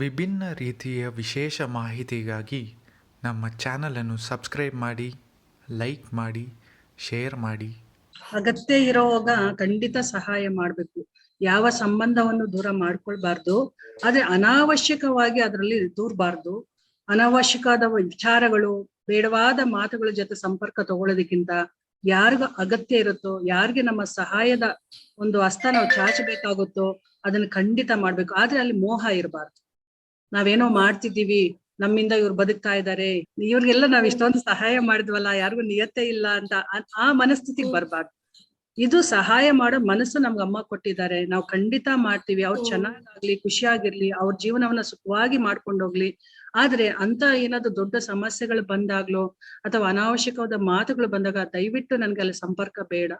ವಿಭಿನ್ನ ರೀತಿಯ ವಿಶೇಷ ಮಾಹಿತಿಗಾಗಿ ನಮ್ಮ ಚಾನಲನ್ನು ಸಬ್ಸ್ಕ್ರೈಬ್ ಮಾಡಿ, ಲೈಕ್ ಮಾಡಿ, ಶೇರ್ ಮಾಡಿ. ಅಗತ್ಯ ಇರೋವಾಗ ಖಂಡಿತ ಸಹಾಯ ಮಾಡಬೇಕು. ಯಾವ ಸಂಬಂಧವನ್ನು ದೂರ ಮಾಡ್ಕೊಳ್ಬಾರ್ದು ಆದ್ರೆ ಅನಾವಶ್ಯಕವಾಗಿ ಅದರಲ್ಲಿ ದೂರಬಾರ್ದು. ಅನಾವಶ್ಯಕವಾದ ವಿಚಾರಗಳು, ಬೇಡವಾದ ಮಾತುಗಳ ಜೊತೆ ಸಂಪರ್ಕ ತಗೊಳ್ಳೋದಕ್ಕಿಂತ ಯಾರಿಗ ಅಗತ್ಯ ಇರುತ್ತೋ, ಯಾರಿಗೆ ನಮ್ಮ ಸಹಾಯದ ಒಂದು ಹಸ್ತ ನಾವು ಚಾಚಬೇಕಾಗುತ್ತೋ, ಅದನ್ನು ಖಂಡಿತ ಮಾಡ್ಬೇಕು. ಆದ್ರೆ ಅಲ್ಲಿ ಮೋಹ ಇರಬಾರ್ದು. ನಾವೇನೋ ಮಾಡ್ತಿದ್ದೀವಿ ನಮ್ಮಿಂದ ಇವ್ರು ಬದುಕ್ತಾ ಇದ್ದಾರೆ ಇವ್ರಿಗೆಲ್ಲ ನಾವ್ ಇಷ್ಟೊಂದು ಸಹಾಯ ಮಾಡಿದ್ವಲ್ಲ ಯಾರಿಗೂ ನಿಯತ್ತೆ ಇಲ್ಲ ಅಂತ ಆ- ಮನಸ್ಥಿತಿಗೆ ಬರ್ಬಾರ್ದು. ಇದು ಸಹಾಯ ಮಾಡೋ ಮನಸ್ಸು ನಮ್ಗೆ ಅಮ್ಮ ಕೊಟ್ಟಿದ್ದಾರೆ. ನಾವು ಖಂಡಿತ ಮಾಡ್ತೀವಿ. ಅವ್ರು ಚೆನ್ನಾಗಾಗ್ಲಿ ಖುಷಿಯಾಗಿರ್ಲಿ ಅವ್ರ ಜೀವನವನ್ನ ಸುಖವಾಗಿ ಮಾಡ್ಕೊಂಡೋಗ್ಲಿ ಆದ್ರೆ ಅಂತ ಏನಾದ್ರು ದೊಡ್ಡ ಸಮಸ್ಯೆಗಳು ಬಂದಾಗ್ಲೋ ಅಥವಾ ಅನಾವಶ್ಯಕವಾದ ಮಾತುಗಳು ಬಂದಾಗ ದಯವಿಟ್ಟು ನನ್ಗೆ ಅಲ್ಲಿ ಸಂಪರ್ಕ ಬೇಡ.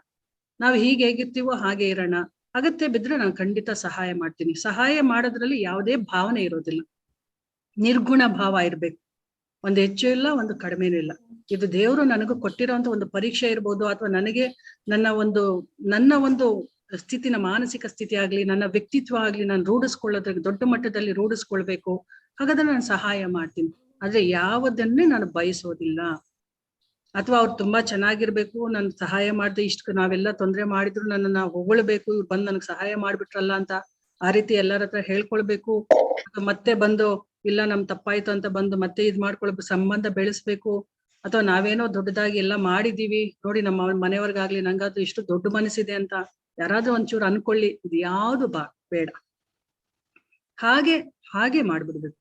ನಾವು ಹೀಗೆ ಹೇಗಿರ್ತೀವೋ ಹಾಗೆ ಇರೋಣ. ಅಗತ್ಯ ಬಿದ್ರೆ ನಾನು ಖಂಡಿತ ಸಹಾಯ ಮಾಡ್ತೀನಿ. ಸಹಾಯ ಮಾಡೋದ್ರಲ್ಲಿ ಯಾವುದೇ ಭಾವನೆ ಇರೋದಿಲ್ಲ. ನಿರ್ಗುಣ ಭಾವ ಇರ್ಬೇಕು. ಒಂದು ಹೆಚ್ಚು ಇಲ್ಲ, ಒಂದು ಕಡಿಮೆನೂ ಇಲ್ಲ. ಇದು ದೇವರು ನನಗೂ ಕೊಟ್ಟಿರೋಂತ ಒಂದು ಪರೀಕ್ಷೆ ಇರ್ಬೋದು, ಅಥವಾ ನನಗೆ ನನ್ನ ಒಂದು ನನ್ನ ಒಂದು ಸ್ಥಿತಿನ ಮಾನಸಿಕ ಸ್ಥಿತಿ ಆಗ್ಲಿ, ನನ್ನ ವ್ಯಕ್ತಿತ್ವ ಆಗ್ಲಿ ನಾನು ರೂಢಿಸ್ಕೊಳ್ಳೋದ್ರಿಗೆ ದೊಡ್ಡ ಮಟ್ಟದಲ್ಲಿ ರೂಢಿಸ್ಕೊಳ್ಬೇಕು. ಹಾಗಾದ್ರೆ ನಾನು ಸಹಾಯ ಮಾಡ್ತೀನಿ. ಆದ್ರೆ ಯಾವುದನ್ನೇ ನಾನು ಬಯಸೋದಿಲ್ಲ. ಅಥವಾ ಅವ್ರು ತುಂಬಾ ಚೆನ್ನಾಗಿರ್ಬೇಕು, ನನ್ ಸಹಾಯ ಮಾಡ್ದೆ, ಇಷ್ಟು ನಾವೆಲ್ಲ ತೊಂದರೆ ಮಾಡಿದ್ರು ನನ್ನನ್ನ ಹೊಗಳ್ಬೇಕು, ಇವ್ರು ಬಂದು ನನಗೆ ಸಹಾಯ ಮಾಡ್ಬಿಟ್ರಲ್ಲ ಅಂತ ಆ ರೀತಿ ಎಲ್ಲರ ಹತ್ರ ಹೇಳ್ಕೊಳ್ಬೇಕು. ಮತ್ತೆ ಬಂದು ಇಲ್ಲ ನಮ್ ತಪ್ಪಾಯ್ತು ಅಂತ ಬಂದು ಮತ್ತೆ ಇದ್ ಮಾಡ್ಕೊಳ್ಬೇಕು ಸಂಬಂಧ ಬೆಳೆಸ್ಬೇಕು ಅಥವಾ ನಾವೇನೋ ದೊಡ್ಡದಾಗಿ ಎಲ್ಲ ಮಾಡಿದೀವಿ. ನೋಡಿ ನಮ್ಮ ಮನೆಯವ್ರಿಗಾಗ್ಲಿ ನಂಗಾದ್ರು ಇಷ್ಟು ದೊಡ್ಡ ಮನಸ್ಸಿದೆ ಅಂತ ಯಾರಾದ್ರೂ ಒಂಚೂರು ಅನ್ಕೊಳ್ಳಿ. ಇದು ಯಾವ್ದು ಬಾ, ಬೇಡ. ಹಾಗೆ ಹಾಗೆ ಮಾಡ್ಬಿಡ್ಬೇಕು.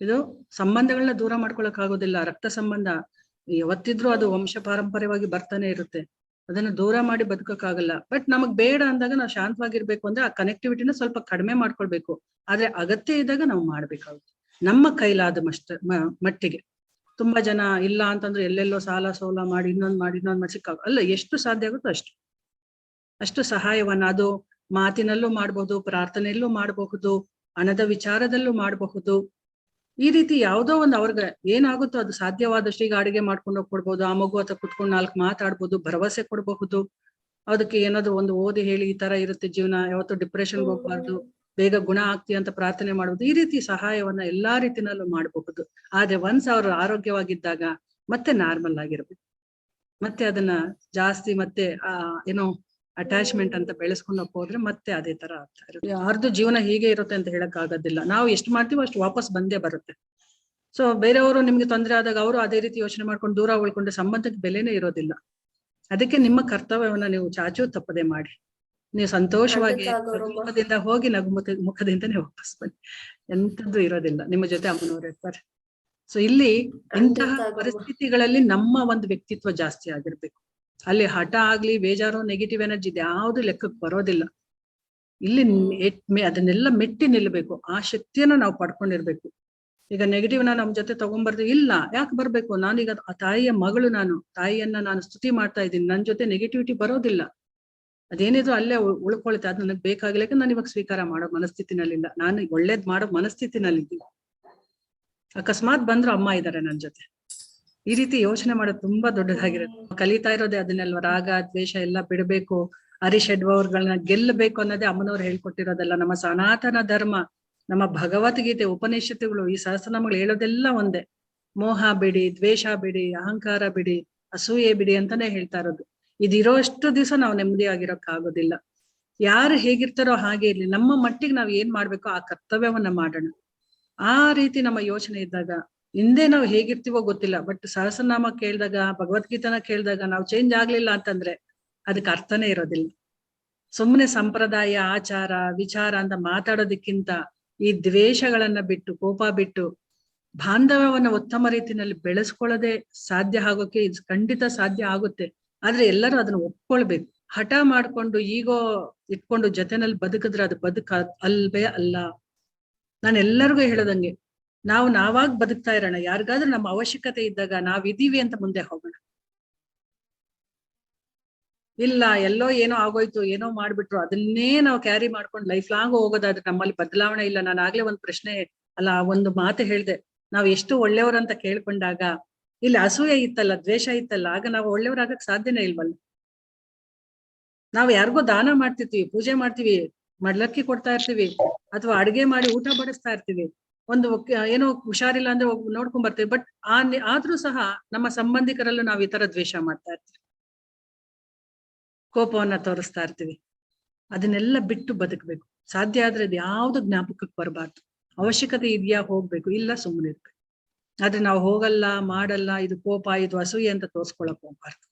ಇದು ಸಂಬಂಧಗಳನ್ನ ದೂರ ಮಾಡ್ಕೊಳಕ್ ಆಗೋದಿಲ್ಲ ರಕ್ತ ಸಂಬಂಧ. ಯಾವತ್ತಿದ್ರೂ ಅದು ವಂಶ ಪಾರಂಪರ್ಯವಾಗಿ ಬರ್ತಾನೆ ಇರುತ್ತೆ. ಅದನ್ನ ದೂರ ಮಾಡಿ ಬದುಕಕ್ಕಾಗಲ್ಲ. ಬಟ್ ನಮಗ್ ಬೇಡ ಅಂದಾಗ ನಾವು ಶಾಂತವಾಗಿರ್ಬೇಕು ಅಂದ್ರೆ ಆ ಕನೆಕ್ಟಿವಿಟಿನ ಸ್ವಲ್ಪ ಕಡಿಮೆ ಮಾಡ್ಕೊಳ್ಬೇಕು. ಆದ್ರೆ ಅಗತ್ಯ ಇದ್ದಾಗ ನಾವು ಮಾಡ್ಬೇಕಾಗುತ್ತೆ. ನಮ್ಮ ಕೈಲಾದ ಮಷ್ಟ ಮಟ್ಟಿಗೆ. ತುಂಬಾ ಜನ ಇಲ್ಲ ಅಂತಂದ್ರೆ ಎಲ್ಲೆಲ್ಲೋ ಸಾಲ ಸೋಲ ಮಾಡಿ ಇನ್ನೊಂದ್ ಮಾಡಿ ಇನ್ನೊಂದ್ ಮಾಡಿ ಸಿಕ್ಕ ಅಲ್ಲ ಎಷ್ಟು ಸಾಧ್ಯ ಆಗುತ್ತೋ ಅಷ್ಟು. ಅಷ್ಟು ಸಹಾಯವನ್ನ ಅದು ಮಾತಿನಲ್ಲೂ ಮಾಡಬಹುದು ಪ್ರಾರ್ಥನೆಯಲ್ಲೂ ಮಾಡಬಹುದು, ಹಣದ ವಿಚಾರದಲ್ಲೂ ಮಾಡಬಹುದು. ಈ ರೀತಿ ಯಾವುದೋ ಒಂದು ಅವ್ರಿಗೆ ಏನಾಗುತ್ತೋ ಅದು ಸಾಧ್ಯವಾದಷ್ಟು ಈಗ ಅಡಿಗೆ ಮಾಡ್ಕೊಂಡು ಹೋಗಿ ಕೊಡ್ಬೋದು ಆ ಮಗು ಅಥವಾ ಕುತ್ಕೊಂಡು ನಾಲ್ಕು ಮಾತಾಡ್ಬೋದು, ಭರವಸೆ ಕೊಡಬಹುದು. ಅದಕ್ಕೆ ಏನಾದ್ರು ಒಂದು ಓದಿ ಹೇಳಿ ಈ ತರ ಇರುತ್ತೆ ಜೀವನ, ಯಾವತ್ತು ಡಿಪ್ರೆಷನ್ ಹೋಗ್ಬಾರ್ದು. ಬೇಗ ಗುಣ ಆಗ್ತಿ ಅಂತ ಪ್ರಾರ್ಥನೆ ಮಾಡುವುದು ಈ ರೀತಿ ಸಹಾಯವನ್ನ ಎಲ್ಲಾ ರೀತಿನಲ್ಲೂ ಮಾಡಬಹುದು. ಆದ್ರೆ ಒನ್ಸ್ ಅವರು ಆರೋಗ್ಯವಾಗಿದ್ದಾಗ ಮತ್ತೆ ನಾರ್ಮಲ್ ಆಗಿರ್ಬೇಕು. ಮತ್ತೆ ಅದನ್ನ ಜಾಸ್ತಿ ಮತ್ತೆ, ಆ, ಏನೋ ಅಟ್ಯಾಚ್ಮೆಂಟ್ ಅಂತ ಬೆಳೆಸ್ಕೊಂಡು ಹೋದ್ರೆ ಮತ್ತೆ ಅದೇ ತರ ಆಗ್ತಾ ಇರುತ್ತೆ. ಯಾರ್ದು ಜೀವನ ಹೀಗೆ ಇರುತ್ತೆ ಅಂತ ಹೇಳಕ್ ಆಗೋದಿಲ್ಲ ನಾವು ಎಷ್ಟು ಮಾಡ್ತೀವೋ ಅಷ್ಟು ವಾಪಸ್ ಬಂದೇ ಬರುತ್ತೆ. ಸೊ ಬೇರೆಯವರು ನಿಮ್ಗೆ ತೊಂದರೆ ಆದಾಗ ಅವರು ಅದೇ ರೀತಿ ಯೋಚನೆ ಮಾಡ್ಕೊಂಡು ದೂರ ಉಳ್ಕೊಂಡ್ರೆ ಸಂಬಂಧಕ್ಕೆ ಬೆಲೆನೇ ಇರೋದಿಲ್ಲ. ಅದಕ್ಕೆ ನಿಮ್ಮ ಕರ್ತವ್ಯವನ್ನ ನೀವು ಚಾಚು ತಪ್ಪದೆ ಮಾಡಿ. ನೀವು ಸಂತೋಷವಾಗಿ ಮುಖದಿಂದ ಹೋಗಿ ನಗು ಮುಖ ಮುಖದಿಂದನೇ ವಾಪಸ್ ಬನ್ನಿ. ಎಂತದ್ದು ಇರೋದಿಲ್ಲ. ನಿಮ್ಮ ಜೊತೆ ಅಮ್ಮನವ್ರು ಇರ್ತಾರೆ. ಸೊ ಇಲ್ಲಿ ಇಂತಹ ಪರಿಸ್ಥಿತಿಗಳಲ್ಲಿ ನಮ್ಮ ಒಂದು ವ್ಯಕ್ತಿತ್ವ ಜಾಸ್ತಿ ಆಗಿರ್ಬೇಕು. ಅಲ್ಲಿ ಹಠ ಆಗ್ಲಿ ಬೇಜಾರು ನೆಗೆಟಿವ್ ಎನರ್ಜಿ ಯಾವ್ದು ಲೆಕ್ಕಕ್ಕೆ ಬರೋದಿಲ್ಲ. ಇಲ್ಲಿ ಅದನ್ನೆಲ್ಲ ಮೆಟ್ಟಿ ನಿಲ್ಬೇಕು. ಆ ಶಕ್ತಿಯನ್ನ ನಾವು ಪಡ್ಕೊಂಡಿರ್ಬೇಕು. ಈಗ ನೆಗೆಟಿವ್ನ ನಮ್ ಜೊತೆ ತಗೊಂಡ್ಬರ್ದು ಇಲ್ಲ. ಯಾಕೆ ಬರ್ಬೇಕು? ನಾನೀಗ ಆ ತಾಯಿಯ ಮಗಳು ನಾನು ತಾಯಿಯನ್ನ ನಾನು ಸ್ತುತಿ ಮಾಡ್ತಾ ಇದ್ದೀನಿ. ನನ್ ಜೊತೆ ನೆಗೆಟಿವಿಟಿ ಬರೋದಿಲ್ಲ. ಅದೇನಿದ್ರು ಅಲ್ಲೇ ಉಳ್ಕೊಳ್ತೆ. ಅದು ನನಗೆ ಬೇಕಾಗಿಲ್ಲ. ಯಾಕಂದ್ರೆ ನಾನು ಇವಾಗ ಸ್ವೀಕಾರ ಮಾಡೋ ಮನಸ್ಥಿತಿನಲ್ಲಿಲ್ಲ. ನಾನು ಒಳ್ಳೇದ್ ಮಾಡೋ ಮನಸ್ಥಿತಿನಲ್ಲಿದ್ದೀನಿ. ಅಕಸ್ಮಾತ್ ಬಂದ್ರು ಅಮ್ಮ ಇದ್ದಾರೆ ನನ್ ಜೊತೆ. ಈ ರೀತಿ ಯೋಚನೆ ಮಾಡೋದು ತುಂಬಾ ದೊಡ್ಡದಾಗಿರುತ್ತೆ. ಕಲಿತಾ ಇರೋದೇ ಅದನ್ನೆಲ್ವ? ರಾಗ ದ್ವೇಷ ಎಲ್ಲ ಬಿಡಬೇಕು. ಹರಿಷಡ್ವರ್ಗಳನ್ನ ಗೆಲ್ಲಬೇಕು ಅನ್ನೋದೇ ಅಮ್ಮನವ್ರು ಹೇಳ್ಕೊಟ್ಟಿರೋದಲ್ಲ. ನಮ್ಮ ಸನಾತನ ಧರ್ಮ ನಮ್ಮ ಭಗವದ್ಗೀತೆ ಉಪನಿಷತ್ತುಗಳು ಈ ಸಹಸ್ರನಾಮಗಳು ಹೇಳೋದೆಲ್ಲ ಒಂದೇ. ಮೋಹ ಬಿಡಿ ದ್ವೇಷ ಬಿಡಿ ಅಹಂಕಾರ ಬಿಡಿ ಅಸೂಯೆ ಬಿಡಿ ಅಂತಾನೆ ಹೇಳ್ತಾ ಇರೋದು. ಇದಿರೋಷ್ಟು ದಿವಸ ನಾವು ನೆಮ್ಮದಿ ಆಗೋದಿಲ್ಲ. ಯಾರು ಹೇಗಿರ್ತಾರೋ ಹಾಗೆ ಇರ್ಲಿ. ನಮ್ಮ ಮಟ್ಟಿಗೆ ನಾವ್ ಏನ್ ಮಾಡ್ಬೇಕೋ ಆ ಕರ್ತವ್ಯವನ್ನ ಮಾಡೋಣ. ಆ ರೀತಿ ನಮ್ಮ ಯೋಚನೆ ಇದ್ದಾಗ, ಹಿಂದೆ ನಾವು ಹೇಗಿರ್ತೀವೋ ಗೊತ್ತಿಲ್ಲ. ಬಟ್ ಸಹಸ್ರನಾಮ ಕೇಳಿದಾಗ, ಭಗವದ್ಗೀತನ ಕೇಳಿದಾಗ ನಾವು ಚೇಂಜ್ ಆಗ್ಲಿಲ್ಲ ಅಂತಂದ್ರೆ ಅದಕ್ಕೆ ಅರ್ಥನೇ ಇರೋದಿಲ್ಲ. ಸುಮ್ಮನೆ ಸಂಪ್ರದಾಯ, ಆಚಾರ, ವಿಚಾರ ಅಂತ ಮಾತಾಡೋದಕ್ಕಿಂತ ಈ ದ್ವೇಷಗಳನ್ನ ಬಿಟ್ಟು, ಕೋಪ ಬಿಟ್ಟು ಬಾಂಧವ್ಯವನ್ನ ಉತ್ತಮ ರೀತಿಯಲ್ಲಿ ಬೆಳೆಸ್ಕೊಳ್ಳೋದೇ ಸಾಧ್ಯ ಆಗೋಕೆ ಇದು ಖಂಡಿತ ಸಾಧ್ಯ ಆಗುತ್ತೆ. ಆದ್ರೆ ಎಲ್ಲರೂ ಅದನ್ನ ಒಪ್ಕೊಳ್ಬೇಕು. ಹಠ ಮಾಡ್ಕೊಂಡು ಈಗೋ ಇಟ್ಕೊಂಡು ಜೊತೆನಲ್ಲಿ ಬದುಕಿದ್ರೆ ಅದು ಬದುಕ ಅಲ್ವೇ ಅಲ್ಲ. ನಾನು ಎಲ್ಲರಿಗೂ ಹೇಳೋದಂಗೆ, ನಾವು ನಾವಾಗ ಬದುಕ್ತಾ ಇರೋಣ. ಯಾರಿಗಾದ್ರೂ ನಮ್ಮ ಅವಶ್ಯಕತೆ ಇದ್ದಾಗ ನಾವಿದೀವಿ ಅಂತ ಮುಂದೆ ಹೋಗೋಣ. ಇಲ್ಲ, ಎಲ್ಲೋ ಏನೋ ಆಗೋಯ್ತು, ಏನೋ ಮಾಡ್ಬಿಟ್ರು, ಅದನ್ನೇ ನಾವು ಕ್ಯಾರಿ ಮಾಡ್ಕೊಂಡು ಲೈಫ್ ಲಾಂಗ್ ಹೋಗೋದಾದ್ರೆ ನಮ್ಮಲ್ಲಿ ಬದಲಾವಣೆ ಇಲ್ಲ. ನಾನು ಆಗ್ಲೇ ಒಂದ್ ಪ್ರಶ್ನೆ, ಅಲ್ಲ, ಒಂದು ಮಾತು ಹೇಳ್ದೆ. ನಾವ್ ಎಷ್ಟು ಒಳ್ಳೆಯವ್ರಂತ ಕೇಳ್ಕೊಂಡಾಗ ಇಲ್ಲಿ, ಅಸೂಯೆ ಇತ್ತಲ್ಲ, ದ್ವೇಷ ಇತ್ತಲ್ಲ, ಆಗ ನಾವು ಒಳ್ಳೆಯವರಾಗಕ್ಕೆ ಸಾಧ್ಯನೇ ಇಲ್ವಲ್ಲ? ನಾವ್ ಯಾರಿಗೋ ದಾನ ಮಾಡ್ತಿರ್ತೀವಿ ಪೂಜೆ ಮಾಡ್ತೀವಿ ಮಡ್ಲಕ್ಕಿ ಕೊಡ್ತಾ ಇರ್ತೀವಿ, ಅಥವಾ ಅಡ್ಗೆ ಮಾಡಿ ಊಟ ಬಡಿಸ್ತಾ ಇರ್ತೀವಿ, ಒಂದು ಏನೋ ಹುಷಾರಿಲ್ಲ ಅಂದ್ರೆ ನೋಡ್ಕೊಂಡ್ ಬರ್ತೀವಿ, ಬಟ್ ಆ ಆದ್ರೂ ಸಹ ನಮ್ಮ ಸಂಬಂಧಿಕರಲ್ಲೂ ನಾವು ಈ ತರ ದ್ವೇಷ ಮಾಡ್ತಾ ಇರ್ತೀವಿ. ಕೋಪವನ್ನ ತೋರಿಸ್ತಾ ಇರ್ತೀವಿ. ಅದನ್ನೆಲ್ಲ ಬಿಟ್ಟು ಬದುಕಬೇಕು. ಸಾಧ್ಯ ಆದ್ರೆ ಅದು ಯಾವ್ದು ಜ್ಞಾಪಕಕ್ಕೆ ಬರಬಾರ್ದು. ಅವಶ್ಯಕತೆ ಇದೆಯಾ ಹೋಗ್ಬೇಕು, ಇಲ್ಲ ಸುಮ್ಮನೆ ಇರ್ಬೇಕು ಆದ್ರೆ ನಾವು ಹೋಗಲ್ಲ, ಮಾಡಲ್ಲ, ಇದು ಕೋಪ, ಇದು ಅಸೂಯೆ ಅಂತ ತೋರ್ಸ್ಕೊಳಕ್ ಹೋಗ್ಬಾರ್ದು.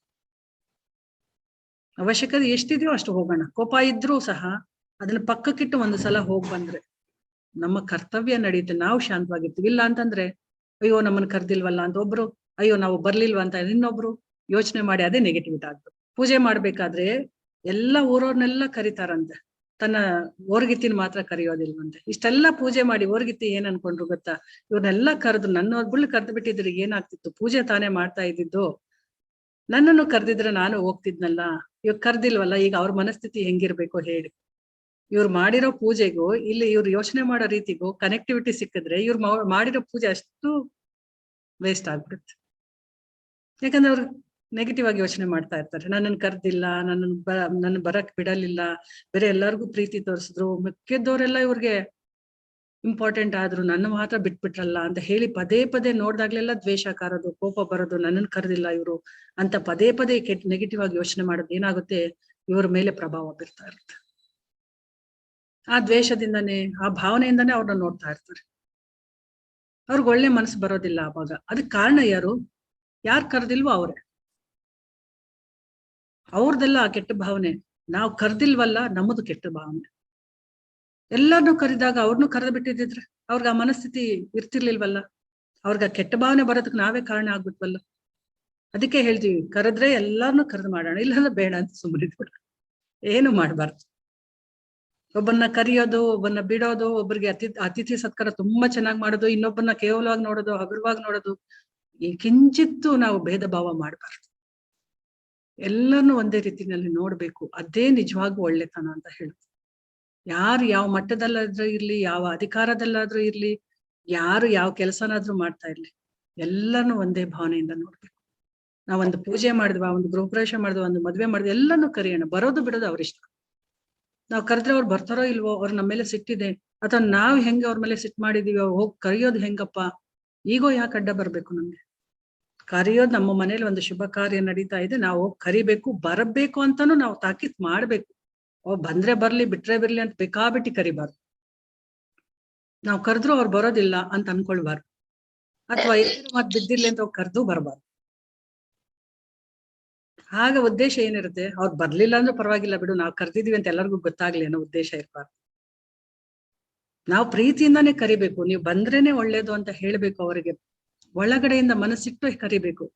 ಅವಶ್ಯಕತೆ ಎಷ್ಟಿದೆಯೋ ಅಷ್ಟು ಹೋಗೋಣ. ಕೋಪ ಇದ್ರೂ ಸಹ ಅದನ್ನ ಪಕ್ಕಕ್ಕಿಟ್ಟು ಒಂದು ಸಲ ಹೋಗ್ ಬಂದ್ರೆ ನಮ್ಮ ಕರ್ತವ್ಯ ನಡೆಯುತ್ತೆ ನಾವು ಶಾಂತವಾಗಿರ್ತೀವಿ. ಇಲ್ಲ ಅಂತಂದ್ರೆ, ಅಯ್ಯೋ ನಮ್ಮನ್ನ ಕರ್ದಿಲ್ವಲ್ಲ ಅಂತ ಒಬ್ರು, ಅಯ್ಯೋ ನಾವು ಬರ್ಲಿಲ್ವ ಅಂತ ಇನ್ನೊಬ್ರು ಯೋಚನೆ ಮಾಡಿ ಅದೇ ನೆಗೆಟಿವ್ ಆಗ್ತದೆ ಪೂಜೆ ಮಾಡ್ಬೇಕಾದ್ರೆ ಎಲ್ಲ ಊರವ್ರನ್ನೆಲ್ಲ ಕರೀತಾರಂತೆ. ತನ್ನ ಓರ್ಗಿತ್ತಿನ ಮಾತ್ರ ಕರೆಯೋದಿಲ್ವಂತೆ. ಇಷ್ಟೆಲ್ಲ ಪೂಜೆ ಮಾಡಿ ಓರ್ಗಿತ್ತಿ ಏನ್ ಅನ್ಕೊಂಡ್ರು ಗೊತ್ತಾ? ಇವ್ರನ್ನೆಲ್ಲ ಕರೆದು ನನ್ನ ಒಬ್ಬಳು ಕರೆದು ಬಿಟ್ಟಿದ್ರೆ ಏನಾಗ್ತಿತ್ತು? ಪೂಜೆ ತಾನೇ ಮಾಡ್ತಾ ಇದ್ದಿದ್ದು? ನನ್ನನ್ನು ಕರೆದಿದ್ರೆ ನಾನು ಹೋಗ್ತಿದ್ನಲ್ಲ? ಇವಾಗ ಕರ್ದಿಲ್ವಲ್ಲ, ಈಗ ಅವ್ರ ಮನಸ್ಥಿತಿ ಹೆಂಗಿರ್ಬೇಕು ಹೇಳಿ. ಇವ್ರು ಮಾಡಿರೋ ಪೂಜೆಗೂ, ಇಲ್ಲಿ ಇವ್ರು ಯೋಚನೆ ಮಾಡೋ ರೀತಿಗೂ ಕನೆಕ್ಟಿವಿಟಿ ಸಿಕ್ಕಿದ್ರೆ ಇವ್ರು ಮಾಡಿರೋ ಪೂಜೆ ಅಷ್ಟು ವೇಸ್ಟ್ ಆಗ್ಬಿಡುತ್ತೆ. ಯಾಕಂದ್ರೆ ಅವ್ರು ನೆಗೆಟಿವ್ ಆಗಿ ಯೋಚನೆ ಮಾಡ್ತಾ ಇರ್ತಾರೆ. ನನ್ನನ್ನು ಕರ್ದಿಲ್ಲ, ನನ್ನನ್ನು ಬ ನನ್ನ ಬರಕ್ ಬಿಡಲಿಲ್ಲ, ಬೇರೆ ಎಲ್ಲರಿಗೂ ಪ್ರೀತಿ ತೋರಿಸಿದ್ರು, ಮಿಕ್ಕಿದ್ದವರೆಲ್ಲ ಇವ್ರಿಗೆ ಇಂಪಾರ್ಟೆಂಟ್ ಆದ್ರು, ನನ್ನ ಮಾತ್ರ ಬಿಟ್ಬಿಟ್ರಲ್ಲ ಅಂತ ಹೇಳಿ ಪದೇ ಪದೇ ನೋಡ್ದಾಗ್ಲೆಲ್ಲ ದ್ವೇಷ ಕಾರದು, ಕೋಪ ಬರೋದು, ನನ್ನನ್ನು ಕರೆದಿಲ್ಲ ಇವರು ಅಂತ ಪದೇ ಪದೇ ಕೆಟ್ಟ ನೆಗೆಟಿವ್ ಆಗಿ ಯೋಚನೆ ಮಾಡೋದು ಏನಾಗುತ್ತೆ? ಇವರ ಮೇಲೆ ಪ್ರಭಾವ ಬೀರ್ತಾ ಇರುತ್ತೆ. ಆ ದ್ವೇಷದಿಂದಾನೇ, ಆ ಭಾವನೆಯಿಂದನೇ ಅವ್ರನ್ನ ನೋಡ್ತಾ ಇರ್ತಾರೆ. ಅವ್ರಿಗೆ ಒಳ್ಳೆ ಮನಸ್ಸು ಬರೋದಿಲ್ಲ ಅವಾಗ ಅದಕ್ಕೆ ಕಾರಣ ಯಾರು? ಯಾರು ಕರೆದಿಲ್ವೋ ಅವ್ರೆ. ಅವ್ರದೆಲ್ಲ ಆ ಕೆಟ್ಟ ಭಾವನೆ. ನಾವು ಕರ್ದಿಲ್ವಲ್ಲ ನಮ್ಮದು ಕೆಟ್ಟ ಭಾವನೆ. ಎಲ್ಲಾರ್ನು ಕರೆದಾಗ ಅವ್ರನ್ನೂ ಕರೆದು ಬಿಟ್ಟಿದ್ರೆ ಅವ್ರಿಗೆ ಆ ಮನಸ್ಥಿತಿ ಇರ್ತಿರ್ಲಿಲ್ವಲ್ಲ? ಅವ್ರಿಗೆ ಆ ಕೆಟ್ಟ ಭಾವನೆ ಬರೋದಕ್ಕೆ ನಾವೇ ಕಾರಣ ಆಗ್ಬಿಟ್ವಲ್ಲ? ಅದಕ್ಕೆ ಹೇಳ್ತೀವಿ ಕರೆದ್ರೆ ಎಲ್ಲಾರ್ನು ಕರೆದು ಮಾಡೋಣ, ಇಲ್ಲಾಂದ್ರೆ ಬೇಡ ಅಂತ ಸುಮ್ಮನೆ ಏನು ಮಾಡಬಾರ್ದು. ಒಬ್ಬನ್ನ ಕರೆಯೋದು, ಒಬ್ಬನ್ನ ಬಿಡೋದು ಒಬ್ಬರಿಗೆ ಅತಿಥಿ ಅತಿಥಿ ಸತ್ಕಾರ ತುಂಬಾ ಚೆನ್ನಾಗಿ ಮಾಡೋದು, ಇನ್ನೊಬ್ಬನ್ನ ಕೇವಲವಾಗಿ ನೋಡೋದು, ಹಗುರವಾಗಿ ನೋಡೋದು, ಈ ಕಿಂಚಿತ್ತು ನಾವು ಭೇದ ಭಾವ ಮಾಡಬಾರ್ದು. ಎಲ್ಲರನ್ನು ಒಂದೇ ರೀತಿನಲ್ಲಿ ನೋಡ್ಬೇಕು. ಅದೇ ನಿಜವಾಗೂ ಒಳ್ಳೆತನ ಅಂತ ಹೇಳುದು ಯಾರು ಯಾವ ಮಟ್ಟದಲ್ಲಾದ್ರೂ ಇರ್ಲಿ, ಯಾವ ಅಧಿಕಾರದಲ್ಲಾದ್ರೂ ಇರ್ಲಿ, ಯಾರು ಯಾವ ಕೆಲಸನಾದ್ರೂ ಮಾಡ್ತಾ ಇರ್ಲಿ, ಎಲ್ಲರನ್ನೂ ಒಂದೇ ಭಾವನೆಯಿಂದ ನೋಡ್ಬೇಕು. ನಾವೊಂದು ಪೂಜೆ ಮಾಡಿದ್ವಾ, ಒಂದು ಗೃಹಪ್ರವೇಶ ಮಾಡಿದ್ವಾ, ಒಂದು ಮದ್ವೆ ಮಾಡಿದ್ವಿ, ಎಲ್ಲಾನು ಕರೆಯೋಣ. ಬರೋದು ಬಿಡೋದು ಅವ್ರಿಷ್ಟ ನಾವ್ ಕರೆದ್ರೆ ಅವ್ರು ಬರ್ತಾರೋ ಇಲ್ವೋ, ಅವ್ರ ನಮ್ಮ ಮೇಲೆ ಸಿಟ್ಟಿದೆ, ಅಥವಾ ನಾವ್ ಹೆಂಗೆ ಅವ್ರ ಮೇಲೆ ಸಿಟ್ ಮಾಡಿದೀವಿ ಅವ್ರು ಹೋಗಿ ಕರೆಯೋದು ಹೆಂಗಪ್ಪ, ಈಗೋ ಯಾಕೆ ಅಡ್ಡ ಬರ್ಬೇಕು ನಮ್ಗೆ? ಕರೆಯೋದು ನಮ್ಮ ಮನೇಲಿ ಒಂದು ಶುಭ ಕಾರ್ಯ ನಡೀತಾ ಇದೆ. ನಾವು ಕರಿಬೇಕು, ಬರಬೇಕು ಅಂತಾನು ನಾವು ತಾಕೀತ್ ಮಾಡ್ಬೇಕು. ಅವ್ ಬಂದ್ರೆ ಬರ್ಲಿ, ಬಿಟ್ರೆ ಬಿರ್ಲಿ ಅಂತ ಬೇಕಾಬಿಟ್ಟಿ ಕರಿಬಾರ್ದು. ನಾವ್ ಕರೆದ್ರು ಅವ್ರು ಬರೋದಿಲ್ಲ ಅಂತ ಅನ್ಕೊಳ್ಬಾರ್ದು. ಅಥವಾ ಮತ್ ಬಿದ್ದಿರ್ಲಿ ಅಂತ ಅವ್ರು ಕರೆದು ಬರ್ಬಾರ್ದು. ಆಗ ಉದ್ದೇಶ ಏನಿರುತ್ತೆ? ಅವ್ರು ಬರ್ಲಿಲ್ಲ ಅಂದ್ರೆ ಪರವಾಗಿಲ್ಲ ಬಿಡು, ನಾವು ಕರ್ದಿದೀವಿ ಅಂತ ಎಲ್ಲರಿಗೂ ಗೊತ್ತಾಗ್ಲಿ ಅನ್ನೋ ಉದ್ದೇಶ ಇರ್ಬಾರ್ದು. ನಾವು ಪ್ರೀತಿಯಿಂದಾನೇ ಕರಿಬೇಕು. ನೀವು ಬಂದ್ರೇನೆ ಒಳ್ಳೇದು ಅಂತ ಹೇಳ್ಬೇಕು ಅವರಿಗೆ. ಒಳಗಡೆಯಿಂದ ಮನಸ್ಸಿಟ್ಟು ಕರಿಬೇಕು.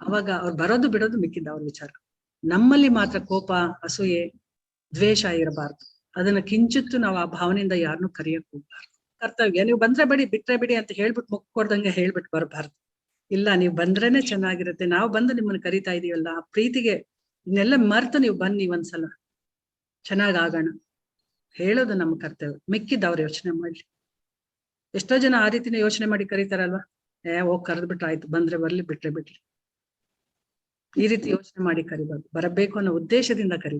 ಅವಾಗ ಅವ್ರು ಬರೋದು ಬಿಡೋದು ಮಿಕ್ಕಿದ್ದ ಅವ್ರ ವಿಚಾರ. ನಮ್ಮಲ್ಲಿ ಮಾತ್ರ ಕೋಪ, ಅಸೂಯೆ, ದ್ವೇಷ ಇರಬಾರ್ದು. ಅದನ್ನ ಕಿಂಚಿತ್ತು ನಾವು ಆ ಭಾವನೆಯಿಂದ ಯಾರನ್ನು ಕರಿಯಕ್ ಹೋಗ್ಬಾರ್ದು. ಕರ್ತವ್ಯ. ನೀವು ಬಂದ್ರೆ ಬಿಡಿ, ಬಿಟ್ರೆ ಬಿಡಿ ಅಂತ ಹೇಳ್ಬಿಟ್ಟು ಮುಕ್ಕೊಡ್ದಂಗೆ ಹೇಳ್ಬಿಟ್ಟು ಬರಬಾರ್ದು. ಇಲ್ಲ, ನೀವು ಬಂದ್ರೇನೆ ಚೆನ್ನಾಗಿರುತ್ತೆ. ನಾವು ಬಂದು ನಿಮ್ಮನ್ನ ಕರಿತಾ ಇದೀವಲ್ಲ, ಆ ಪ್ರೀತಿಗೆ ಇನ್ನೆಲ್ಲ ಮರ್ತು ನೀವು ಬನ್ನಿ ಒಂದ್ಸಲ. ಚೆನ್ನಾಗಾಗೋಣ ಹೇಳೋದು ನಮ್ಮ ಕರ್ತವ್ಯ. ಮಿಕ್ಕಿದ್ದವ್ರು ಯೋಚನೆ ಮಾಡ್ಲಿ. ಎಷ್ಟೋ ಜನ ಆ ರೀತಿನ ಯೋಚನೆ ಮಾಡಿ ಕರೀತಾರಲ್ವಾ? ಏ ಹೋಗಿ ಕರೆದ್ ಬಿಟ್ರೆ ಬಂದ್ರೆ ಬರ್ಲಿ, ಬಿಟ್ರೆ ಬಿಡ್ಲಿ. ಈ ರೀತಿ ಯೋಚನೆ ಮಾಡಿ ಕರಿಬಾರ್ದು. ಬರಬೇಕು ಅನ್ನೋ ಉದ್ದೇಶದಿಂದ ಕರಿ